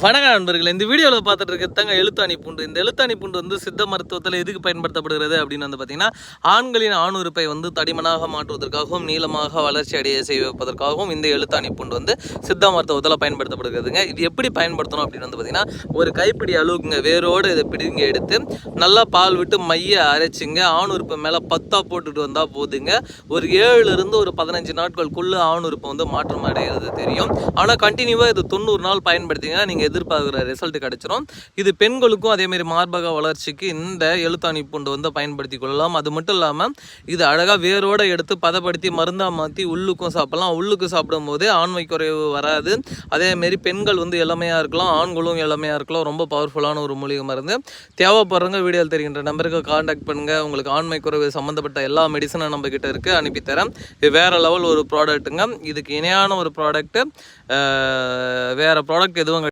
வணக்க நண்பர்கள் இந்த வீடியோவில் பார்த்துட்டு இருக்கிறதாங்க எழுத்தாணி பூண்டு. இந்த எழுத்தாணி பூண்டு வந்து சித்த மருத்துவத்தில் எதுக்கு பயன்படுத்தப்படுகிறது அப்படின்னு வந்து பார்த்தீங்கன்னா ஆண்களின் ஆணுறுப்பை வந்து தடிமனாக மாற்றுவதற்காகவும் நீளமாக வளர்ச்சி அடைய செய்வதற்காகவும் இந்த எழுத்தாணி பூண்டு வந்து சித்த மருத்துவத்தில் பயன்படுத்தப்படுகிறதுங்க. இது எப்படி பயன்படுத்தணும் அப்படின்னு வந்து பார்த்தீங்கன்னா ஒரு கைப்பிடி அளவுக்குங்க வேரோடு இதை பிடிங்க எடுத்து நல்லா பால் விட்டு மைய அரைச்சிங்க ஆணுறுப்பு மேலே பத்தா போட்டுட்டு வந்தால் போதுங்க. ஒரு ஏழுலேருந்து ஒரு பதினஞ்சு நாட்களுக்குள்ளே ஆணுறுப்பு வந்து மாற்றம் அடைகிறது தெரியும். ஆனால் கண்டினியூவாக இது தொண்ணூறு நாள் பயன்படுத்திங்கன்னா நீங்கள் எதிர்பார்க்குற ரிசல்ட் கிடைச்சிரும். இது பெண்களுக்கும் அதேமாரி மார்பக வளர்ச்சிக்கு இந்த எழுத்தாணி பூண்டு வந்து பயன்படுத்தி கொள்ளலாம். அது மட்டும் இல்லாமல் இது அழகாக வேரோடு எடுத்து பதப்படுத்தி மருந்தாக மாற்றி உள்ளுக்கும் சாப்பிடலாம். உள்ளுக்கு சாப்பிடும் போது ஆண்மை குறைவு வராது அதேமாரி பெண்கள் வந்து இளமையாக இருக்கலாம். ஆண்களும் இளமையாக இருக்கலாம். ரொம்ப பவர்ஃபுல்லான ஒரு மூலிகை மருந்து. தேவைப்படுறவங்க வீடியோ தெரிகின்ற நம்பருக்கு காண்டாக்ட் பண்ணுங்கள் உங்களுக்கு ஆண்மை குறைவு சம்மந்தப்பட்ட எல்லா மெடிசனும் நம்ம கிட்ட இருக்குது அனுப்பித்தரேன். இது வேறு லெவல் ஒரு ப்ராடக்ட்டுங்க இதுக்கு இணையான ஒரு ப்ராடக்ட்டு வேறு ப்ராடக்ட் எதுவும்